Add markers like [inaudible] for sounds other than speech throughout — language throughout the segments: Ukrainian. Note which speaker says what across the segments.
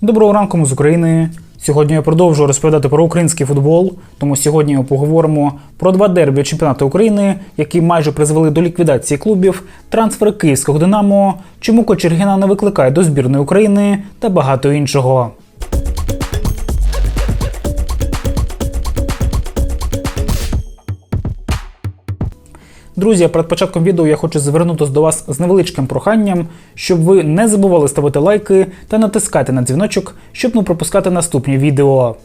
Speaker 1: Доброго ранку ми з України. Сьогодні я продовжую розповідати про український футбол. Тому сьогодні ми поговоримо про два дербі чемпіонату України, які майже призвели до ліквідації клубів, трансфери київського Динамо, чому Кочергіна не викликає до збірної України та багато іншого. Друзі, перед початком відео я хочу звернутися до вас з невеличким проханням, щоб ви не забували ставити лайки та натискати на дзвіночок, щоб не пропускати наступні відео.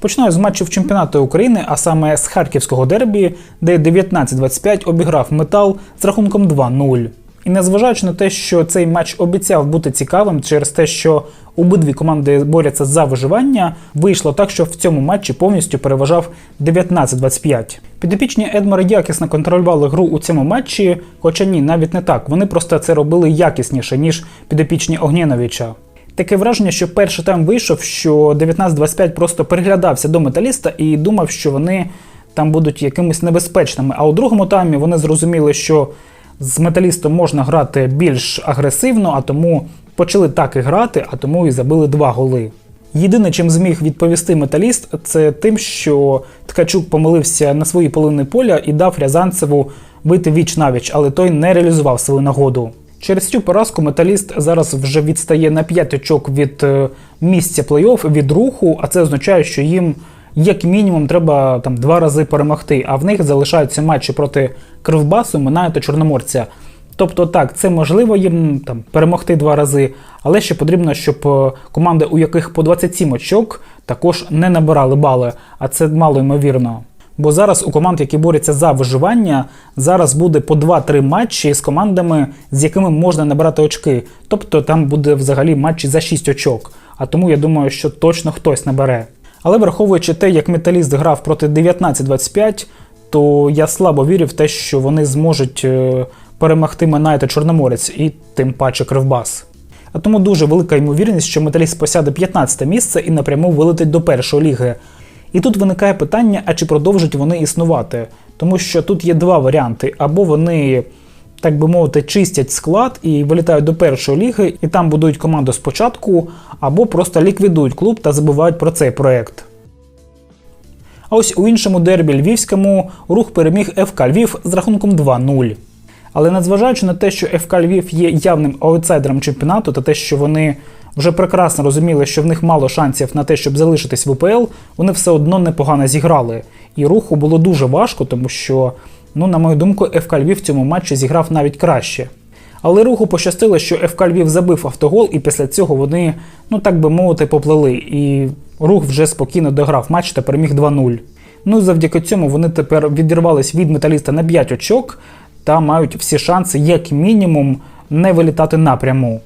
Speaker 1: Починаю з матчів чемпіонату України, а саме з харківського дербі, де 19-25 обіграв метал з рахунком 2-0. І незважаючи на те, що цей матч обіцяв бути цікавим через те, що обидві команди борються за виживання, вийшло так, що в цьому матчі повністю переважав 19-25. Підопічні Едмара якісно контролювали гру у цьому матчі, хоча ні, навіть не так. Вони просто це робили якісніше, ніж підопічні Огнєновича. Таке враження, що перший тайм вийшов, що 19-25 просто переглядався до металіста і думав, що вони там будуть якимись небезпечними. А у другому таймі вони зрозуміли, що з металістом можна грати більш агресивно, а тому почали так і грати, а тому і забили два голи. Єдине, чим зміг відповісти металіст, це тим, що Ткачук помилився на своїй половини поля і дав Рязанцеву вийти віч навіч, але той не реалізував свою нагоду. Через цю поразку металіст зараз вже відстає на 5 очок від е, місця плей-офф, від руху, а це означає, що їм як мінімум треба там два рази перемогти, а в них залишаються матчі проти Кривбасу, Минаю та Чорноморця. Тобто так, це можливо їм там перемогти два рази, але ще потрібно, щоб е, команди, у яких по 27 очок, також не набирали бали, а це мало ймовірно. Бо зараз у команд, які борються за виживання, зараз буде по 2-3 матчі з командами, з якими можна набирати очки. Тобто там буде взагалі матчі за 6 очок. А тому я думаю, що точно хтось набере. Але враховуючи те, як металіст грав проти 19-25, то я слабо вірю в те, що вони зможуть е, перемогти Минай та Чорноморець і тим паче Кривбас. А тому дуже велика ймовірність, що металіст посяде 15 місце і напряму вилетить до першої ліги. І тут виникає питання, а чи продовжать вони існувати? Тому що тут є два варіанти: або вони, так би мовити, чистять склад і вилітають до першої ліги, і там будують команду спочатку, або просто ліквідують клуб та забувають про цей проект. А ось у іншому дербі львівському рух переміг ФК Львів з рахунком 2-0. Але незважаючи на те, що ФК Львів є явним аутсайдером чемпіонату, та те, що вони вже прекрасно розуміли, що в них мало шансів на те, щоб залишитись в УПЛ, вони все одно непогано зіграли. І руху було дуже важко, тому що, ну, на мою думку, ФК Львів в цьому матчі зіграв навіть краще. Але руху пощастило, що ФК Львів забив автогол, і після цього вони, ну так би мовити, поплили. І рух вже спокійно дограв матч та переміг 2-0. Ну завдяки цьому вони тепер відірвались від металіста на 5 очок та мають всі шанси, як мінімум, не вилітати напряму.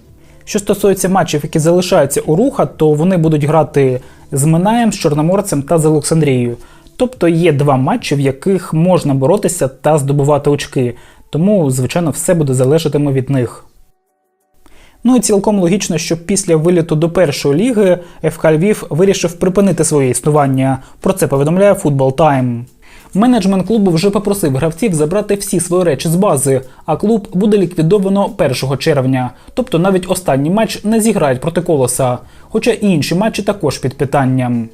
Speaker 1: Що стосується матчів, які залишаються у руха, то вони будуть грати з Минаєм, з Чорноморцем та з Олександрією. Тобто є два матчі, в яких можна боротися та здобувати очки. Тому, звичайно, все буде залежатиме від них. Ну і цілком логічно, що після виліту до першої ліги ФК Львів вирішив припинити своє існування. Про це повідомляє Football Time. Менеджмент клубу вже попросив гравців забрати всі свої речі з бази, а клуб буде ліквідовано 1 червня. Тобто навіть останній матч не зіграють проти колоса, хоча і інші матчі також під питанням.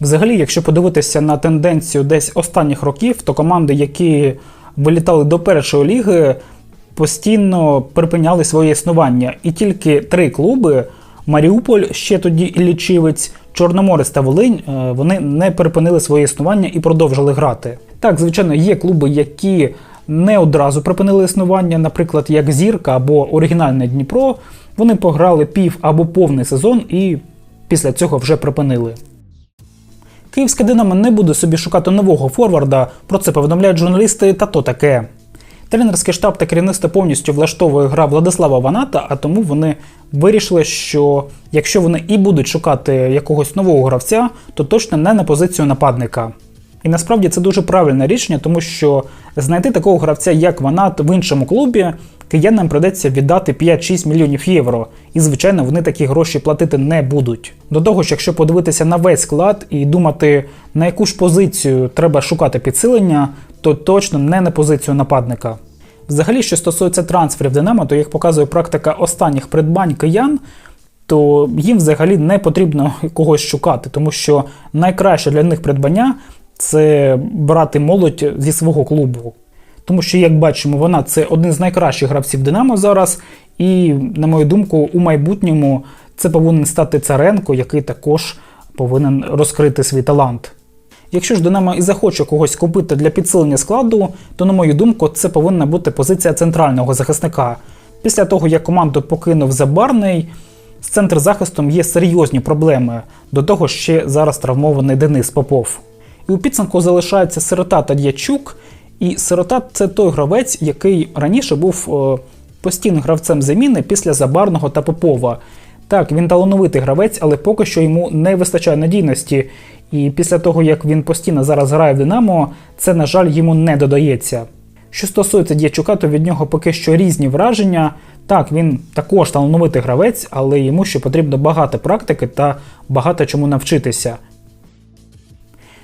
Speaker 1: Взагалі, якщо подивитися на тенденцію десь останніх років, то команди, які вилітали до першої ліги, постійно припиняли своє існування. І тільки три клуби Маріуполь, ще тоді Іллічівець, Чорноморець та Волинь, е, вони не припинили своє існування і продовжили грати. Так, звичайно, є клуби, які не одразу припинили існування, наприклад, як Зірка або оригінальне Дніпро. Вони пограли пів або повний сезон і після цього вже припинили. Київське Динамо не буде собі шукати нового форварда, про це повідомляють журналісти та то таке. Тренерський штаб та керівництво повністю влаштовує гра Владислава Ваната, а тому вони вирішили, що якщо вони і будуть шукати якогось нового гравця, то точно не на позицію нападника. І насправді це дуже правильне рішення, тому що знайти такого гравця, як Ванат в іншому клубі, киянам придеться віддати 5-6 мільйонів євро. І, звичайно, вони такі гроші платити не будуть. До того ж, якщо подивитися на весь склад і думати, на яку ж позицію треба шукати підсилення, то точно не на позицію нападника. Взагалі, що стосується трансферів Динамо, то як показує практика останніх придбань киян, то їм взагалі не потрібно [laughs] когось шукати, тому що найкраще для них придбання це брати молодь зі свого клубу. Тому що, як бачимо, вона це один з найкращих гравців Динамо зараз. І, на мою думку, у майбутньому це повинен стати Царенко, який також повинен розкрити свій талант. Якщо ж Динамо і захоче когось купити для підсилення складу, то, на мою думку, це повинна бути позиція центрального захисника. Після того, як команду покинув Забарний, з центр захистом є серйозні проблеми. До того ще зараз травмований Денис Попов. І у підсумку залишається сирота та Дячук. І сирота це той гравець, який раніше був е, постійним гравцем заміни після Забарного та Попова. Так, він талановитий гравець, але поки що йому не вистачає надійності. І після того, як він постійно зараз грає в Динамо, це, на жаль, йому не додається. Що стосується Дячука, то від нього поки що різні враження. Так, він також талановитий гравець, але йому ще потрібно багато практики та багато чому навчитися.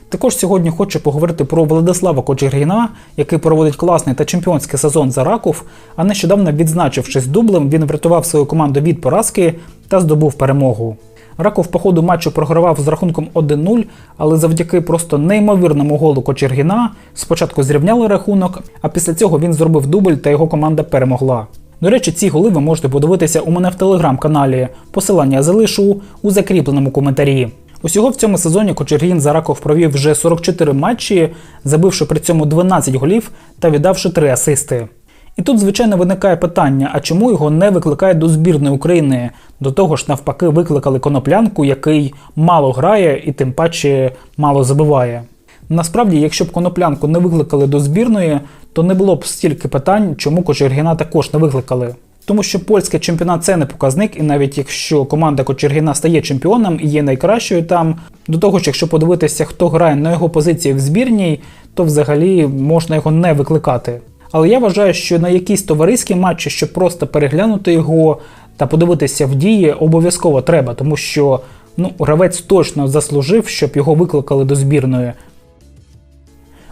Speaker 1: Також сьогодні хочу поговорити про Владислава Кочергіна, який проводить класний та чемпіонський сезон за Раков, а нещодавно відзначившись дублем, він врятував свою команду від поразки та здобув перемогу. Раков по ходу матчу програвав з рахунком 1-0, але завдяки просто неймовірному голу Кочергіна спочатку зрівняли рахунок, а після цього він зробив дубль та його команда перемогла. До речі, ці голи ви можете подивитися у мене в телеграм-каналі. Посилання залишу у закріпленому коментарі. Усього в цьому сезоні Кочергін за Раков провів вже 44 матчі, забивши при цьому 12 голів та віддавши 3 асисти. І тут, звичайно, виникає питання: а чому його не викликають до збірної України? До того ж, навпаки, викликали коноплянку, який мало грає і тим паче мало забиває. Насправді, якщо б коноплянку не викликали до збірної, то не було б стільки питань, чому Кочергіна також не викликали. Тому що польський чемпіонат це не показник, і навіть якщо команда Кочергіна стає чемпіоном і є найкращою там, до того ж, якщо подивитися, хто грає на його позиції в збірній, то взагалі можна його не викликати. Але я вважаю, що на якісь товариські матчі, щоб просто переглянути його та подивитися в дії, обов'язково треба, тому що ну, гравець точно заслужив, щоб його викликали до збірної.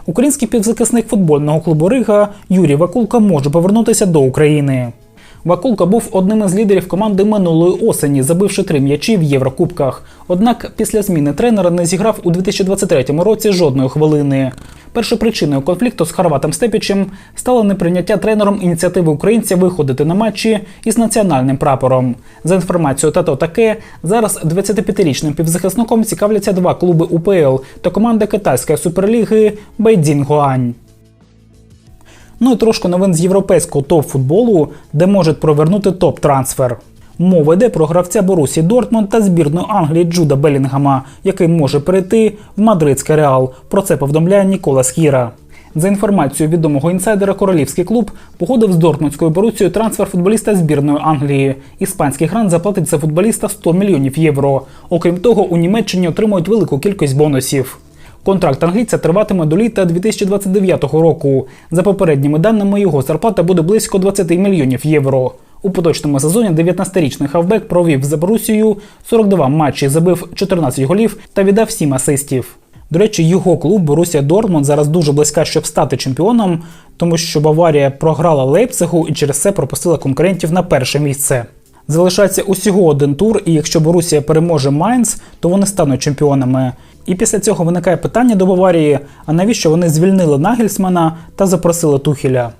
Speaker 1: Український півзахисник футбольного клубу Рига Юрій Вакулка може повернутися до України. Вакулка був одним із лідерів команди минулої осені, забивши три м'ячі в Єврокубках. Однак після зміни тренера не зіграв у 2023 році жодної хвилини. Першою причиною конфлікту з Харватом Степічем стало неприйняття тренером ініціативи українця виходити на матчі із національним прапором. За інформацією тато таке, зараз 25-річним півзахисником цікавляться два клуби УПЛ та команда китайської суперліги Бейдзін Гуань. Ну і трошки новин з європейського топ-футболу, де можуть провернути топ-трансфер. Мова йде про гравця Борусі Дортмунд та збірної Англії Джуда Белінгама, який може перейти в мадридський реал. Про це повідомляє Нікола Схіра. За інформацією відомого інсайдера, королівський клуб погодив з Дортмундською Борусією трансфер футболіста збірної Англії. Іспанський грант заплатить за футболіста 100 мільйонів євро. Окрім того, у Німеччині отримують велику кількість бонусів. Контракт англійця триватиме до літа 2029 року. За попередніми даними, його зарплата буде близько 20 мільйонів євро. У поточному сезоні 19-річний хавбек провів за Борусією 42 матчі, забив 14 голів та віддав 7 асистів. До речі, його клуб Борусія Дортмунд зараз дуже близька, щоб стати чемпіоном, тому що Баварія програла Лейпцигу і через це пропустила конкурентів на перше місце. Залишається усього один тур, і якщо Борусія переможе Майнц, то вони стануть чемпіонами. І після цього виникає питання до Баварії: а навіщо вони звільнили Нагельсмана та запросили Тухеля?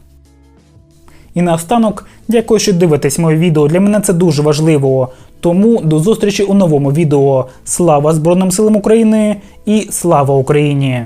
Speaker 1: І наостанок, дякую, що дивитесь моє відео. Для мене це дуже важливо. Тому до зустрічі у новому відео. Слава Збройним силам України і слава Україні!